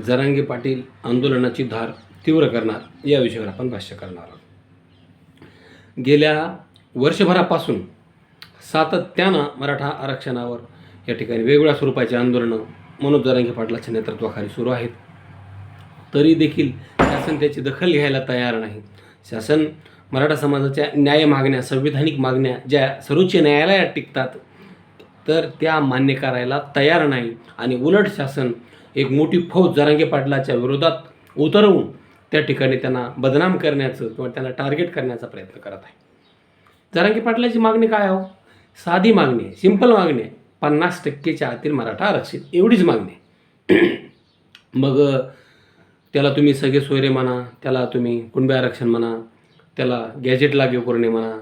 जरांगे पाटील आंदोलनाची धार तीव्र करणार या विषयावर आपण भाष्य करणार आहोत. गेल्या वर्षभरापासून सातत्यानं मराठा आरक्षणावर या ठिकाणी वेगवेगळ्या स्वरूपाची आंदोलनं मनोज जरांगे पाटलाच्या नेतृत्वाखाली सुरू आहेत. तरी देखील शासन त्याची दखल घ्यायला तयार नाही. शासन मराठा समाजाच्या न्याय मागण्या संविधानिक मागण्या ज्या सर्वोच्च न्यायालयात टिकतात तर त्या मान्य करायला तयार नाही आणि उलट शासन एक मोठी फौज जरांगे पाटलाच्या विरोधात उतरवून त्या ठिकाणी त्यांना बदनाम करण्याचं किंवा त्यांना टार्गेट करण्याचा प्रयत्न करत आहे. जरांगे पाटलाची मागणी काय हो? साधी मागणी आहे सिंपल मागणी आहे. पन्नास टक्केच्या आतील मराठा आरक्षित एवढीच मागणी आहे. मग त्याला तुम्ही सगळे सोयरे म्हणा त्याला तुम्ही कुणबे आरक्षण म्हणा त्याला गॅजेट लागू करणे म्हणा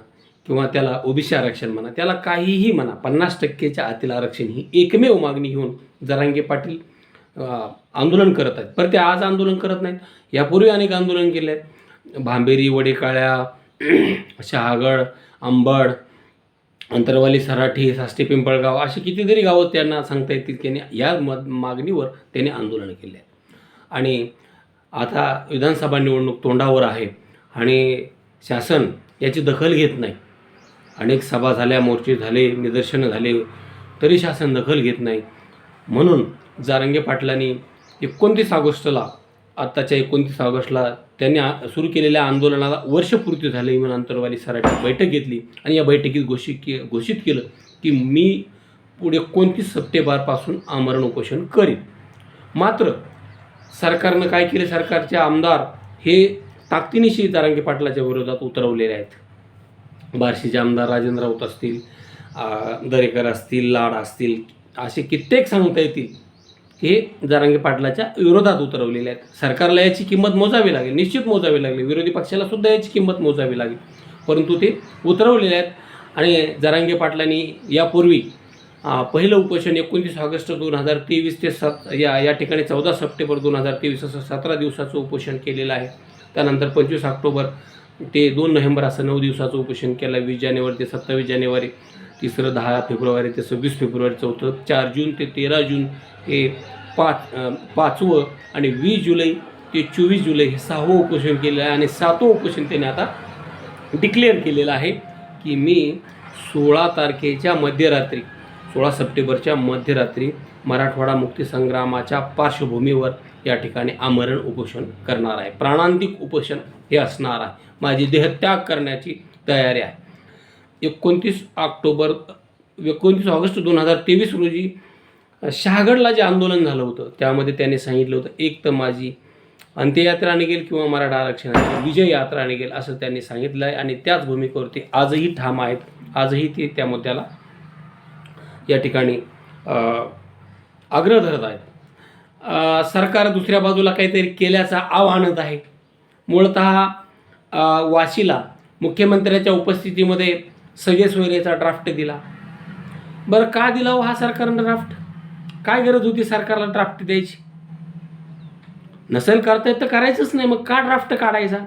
किंवा त्याला ओबीसी आरक्षण म्हणा त्याला काहीही म्हणा पन्नास टक्केच्या आतील आरक्षण ही एकमेव मागणी घेऊन जरांगे पाटील आंदोलन करत आहेत. पर ते आज आंदोलन करत नाहीत. यापूर्वी अनेक आंदोलन केले आहेत. भांबेरी वडेकाळ्या शहागड अंबड अंतरवाली सराठी साष्टी पिंपळगाव अशी कितीतरी गावं त्यांना सांगता येतील की त्यांनी या म मागणीवर त्यांनी आंदोलन केले आहे आणि आता विधानसभा निवडणूक तोंडावर आहे आणि शासन याची दखल घेत नाही. अनेक सभा झाल्या मोर्चे झाले निदर्शनं झाले तरी शासन दखल घेत नाही. म्हणून जारंगे पाटलांनी एकोणतीस ऑगस्टला आत्ताच्या एकोणतीस ऑगस्टला त्यांनी सुरू केलेल्या आंदोलनाला वर्षपूर्ती झाली म्हणून अंतरवाली सराठी बैठक घेतली आणि या बैठकीत घोषित के घोषित केलं की मी पुढे एकोणतीस सप्टेंबरपासून आमरण उपोषण करीन. मात्र सरकारनं काय केलं? सरकारचे आमदार हे ताकदीनिशी जारंगे पाटलाच्या विरोधात उतरवलेले आहेत. बार्शीचे आमदार राजेंद्र राऊत असतील दरेकर असतील लाड असतील असे कित्येक सांगता येतील हे जरांगे पाटलाच्या विरोधात उतरवलेले आहेत. सरकारला याची किंमत मोजावी लागेल निश्चित मोजावी लागेल. विरोधी पक्षाला सुद्धा याची किंमत मोजावी लागेल. परंतु ते उतरवलेले आहेत आणि जरांगे पाटलांनी यापूर्वी पहिलं उपोषण एकोणतीस ऑगस्ट दोन हजार तेवीस ते सात या या ठिकाणी चौदा सप्टेंबर दोन हजार तेवीस असं सतरा दिवसाचं उपोषण केलेलं आहे. त्यानंतर पंचवीस ऑक्टोबर ते दोन नोव्हेंबर असं नऊ दिवसाचं उपोषण केलं. वीस जानेवारी ते सत्तावीस जानेवारी तिसरं दहा फेब्रुवारी ते सव्वीस फेब्रुवारी चौथं चार जून ते तेरा जून हे पाच पाचवं आणि वीस जुलै ते चोवीस जुलै हे सहावं उपोषण केलेलं आहे आणि सातवं उपोषण त्याने आता डिक्लेअर केलेलं आहे की मी सोळा तारखेच्या मध्यरात्री सोळा सप्टेंबरच्या मध्यरात्री मराठवाडा मुक्तीसंग्रामाच्या पार्श्वभूमीवर या ठिकाणी आमरण उपोषण करणार आहे. प्राणांतिक उपोषण हे असणार आहे. माझी देहत्याग करण्याची तयारी आहे. एकोणतीस ऑक्टोबर एकोणतीस ऑगस्ट दोन हजार तेवीस रोजी शहागडला जे आंदोलन झालं होतं त्यामध्ये त्यांनी सांगितलं होतं एक तर माझी अंत्ययात्रा निघेल किंवा मराठा आरक्षणाची विजय यात्रा निघेल असं त्यांनी सांगितलं आहे आणि त्याच भूमिकेवरती आजही ठाम आहेत. आजही ते त्या मुद्द्याला या ठिकाणी आग्रह धरत आहेत. सरकार दुसऱ्या बाजूला काहीतरी केल्याचा आव आहे. मूळत वाशीला मुख्यमंत्र्याच्या उपस्थितीमध्ये सगळे सोयरेचा ड्राफ्ट दिला. बरं का दिला हो हा सरकारनं ड्राफ्ट काय गरज होती सरकारला ड्राफ्ट द्यायची? नसेल करता येत तर करायचंच नाही. मग का ड्राफ्ट काढायचा?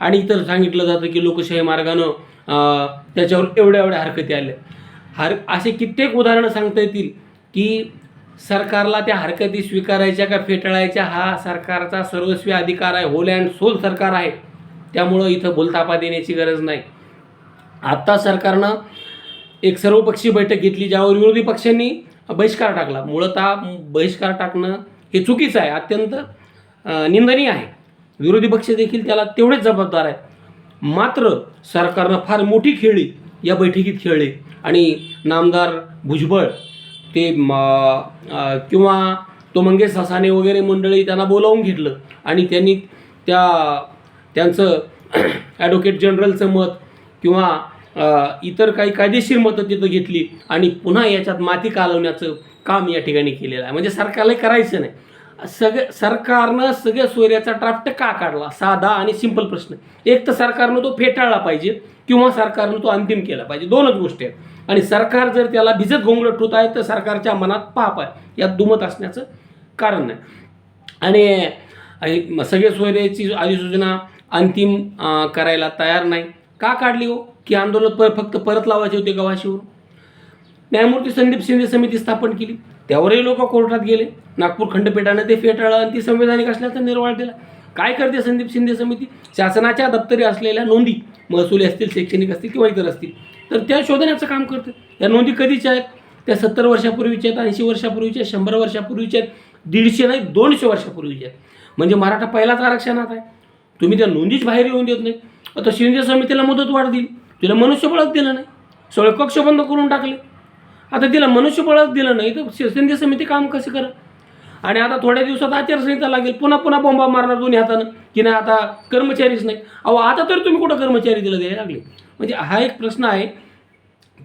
आणि इतर सांगितलं जातं की लोकशाही मार्गानं त्याच्यावर एवढ्या एवढ्या हरकती आल्या. हर असे कित्येक उदाहरणं सांगता येतील की सरकारला त्या हरकती स्वीकारायच्या का फेटाळायच्या? हा सरकारचा सर्वस्वी अधिकार आहे. होल अँड सोल सरकार आहे. त्यामुळं इथं बोलतापा देण्याची गरज नाही. आत्ता सरकारनं एक सर्वपक्षीय बैठक घेतली ज्यावर विरोधी पक्षांनी बहिष्कार टाकला. मूळतः बहिष्कार टाकणं हे चुकीचं आहे. अत्यंत निंदनीय आहे. विरोधी पक्ष देखील त्याला तेवढेच जबाबदार आहेत. मात्र सरकारनं फार मोठी खेळी या बैठकीत खेळली. आणि नामदार भुजबळ ते म किंवा तो मंगेश ससाने वगैरे मंडळी त्यांना बोलावून घेतलं. आणि त्यांनी त्या त्यांचं ॲडव्होकेट जनरलचं मत किंवा इतर काही कायदेशीर मतं तिथं घेतली आणि पुन्हा याच्यात माती कालवण्याचं काम या ठिकाणी केलेलं आहे. म्हणजे सरकारला करायचं नाही. सगळे सरकारनं सगळ्या सोयऱ्याचा ड्राफ्ट का काढला? साधा आणि सिंपल प्रश्न. एक तर सरकारनं तो फेटाळला पाहिजे किंवा सरकारनं तो अंतिम केला पाहिजे. दोनच गोष्टी आहेत. आणि सरकार जर त्याला भिजत गोंगलट होत आहे तर सरकारच्या मनात पाप आहे. यात दुमत असण्याचं कारण नाही. आणि सगळे सोयऱ्याची अधिसूचना अंतिम करायला तयार नाही. का काढली हो? की आंदोलन पर फक्त परत लावायचे होते गव्हाशीवर न्यायमूर्ती संदीप शिंदे समिती स्थापन केली. त्यावरही लोक कोर्टात गेले. नागपूर खंडपीठानं ते फेटाळलं आणि ती संवैधानिक असल्याचा निर्वाळ दिला. काय करते संदीप शिंदे समिती? शासनाच्या दप्तरी असलेल्या नोंदी महसुली असतील शैक्षणिक असतील किंवा इतर असतील तर त्या शोधण्याचं काम करते. या नोंदी कधीच्या आहेत? त्या सत्तर वर्षापूर्वीच्या आहेत ऐंशी वर्षापूर्वीच्या आहेत शंभर वर्षापूर्वीच्या आहेत दीडशे नाही दोनशे वर्षापूर्वीच्या आहेत. म्हणजे मराठा पहिलाच आरक्षणात आहे. तुम्ही त्या नोंदीच बाहेर येऊन देत नाही. आता शिंदे समितीला मुदत वाढ दिली. तिला मनुष्यबळच दिलं नाही. सगळे कक्ष बंद करून टाकले. आता तिला मनुष्यबळच दिलं नाही तर शि- समिती काम कसं कर आणि आता थोड्या दिवसात आचारसंहिता लागेल पुन्हा पुन्हा बॉम्बा मारणार दोन्ही हातानं की नाही आता कर्मचारीच नाही. अहो आता तर तुम्ही कुठं कर्मचारी दिलं द्यायला लागले? म्हणजे हा एक प्रश्न आहे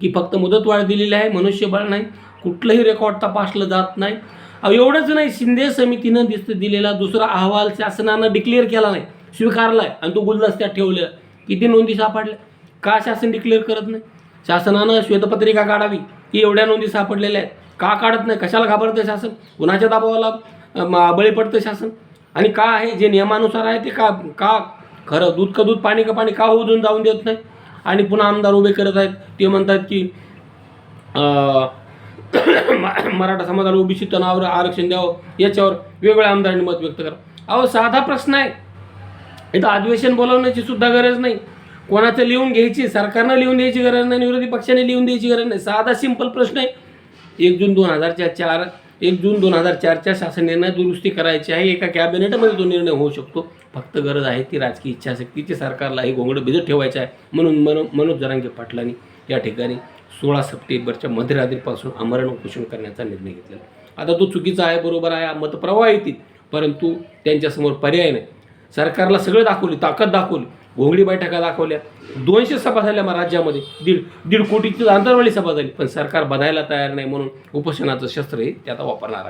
की फक्त मुदतवाढ दिलेली आहे मनुष्यबळ नाही कुठलंही रेकॉर्ड तपासलं जात नाही. अहो एवढंच नाही शिंदे समितीनं दिस दिलेला दुसरा अहवाल शासनानं डिक्लेअर केला नाही स्वीकारला आहे आणि तो गुलदस्त्यात ठेवलेला किती नोंदी सापडल्या? का शासन डिक्लेअर करत नाही? शासनानं श्वेतपत्रिका काढावी. की एवढ्या नोंदी सापडलेल्या आहेत. का काढत नाही? कशाला घाबरतं शासन? कुणाच्या दाबावाला बळी पडतं शासन? आणि का आहे? जे नियमानुसार आहे ते का का खरं दूध का दूध पाणी का पाणी का होऊन जाऊन देत नाही? आणि पुन्हा आमदार उभे करत आहेत. ते म्हणतात की मराठा समाजाला ओबीसी तणावर आरक्षण द्यावं. याच्यावर वेगवेगळ्या आमदारांनी मत व्यक्त करा. अहो साधा प्रश्न आहे. इथं अधिवेशन बोलावण्याची सुद्धा गरज नाही. कोणाचं लिहून घ्यायची सरकारनं लिहून द्यायची गरज नाही विरोधी पक्षाने लिहून द्यायची गरज नाही. साधा सिंपल प्रश्न आहे. एक जून दोन हजारच्या चार एक जून दोन हजार चारच्या शासन निर्णय दुरुस्ती करायची आहे. एका कॅबिनेटमध्ये तो निर्णय होऊ शकतो. फक्त गरज आहे ती राजकीय इच्छाशक्तीची सरकारला हे घोंगडं भिजत ठेवायचं आहे. म्हणून मनो मनोज जरांगे पाटलांनी या ठिकाणी सोळा सप्टेंबरच्या मध्यरात्रीपासून आमरण उपोषण करण्याचा निर्णय घेतलेला आता तो चुकीचा आहे बरोबर आहे. मतप्रवाह येतील. परंतु त्यांच्यासमोर पर्याय नाही. सरकारला सगळं दाखवली ताकद दाखवली. घोंगडी बैठका दाखवल्या दोनशे सभा झाल्या मग राज्यामध्ये. दीड दीड कोटीची आंतरवाली सभा झाली. पण सरकार बनायला तयार नाही म्हणून उपोषणाचं शस्त्र हे ते आता वापरणार आहे.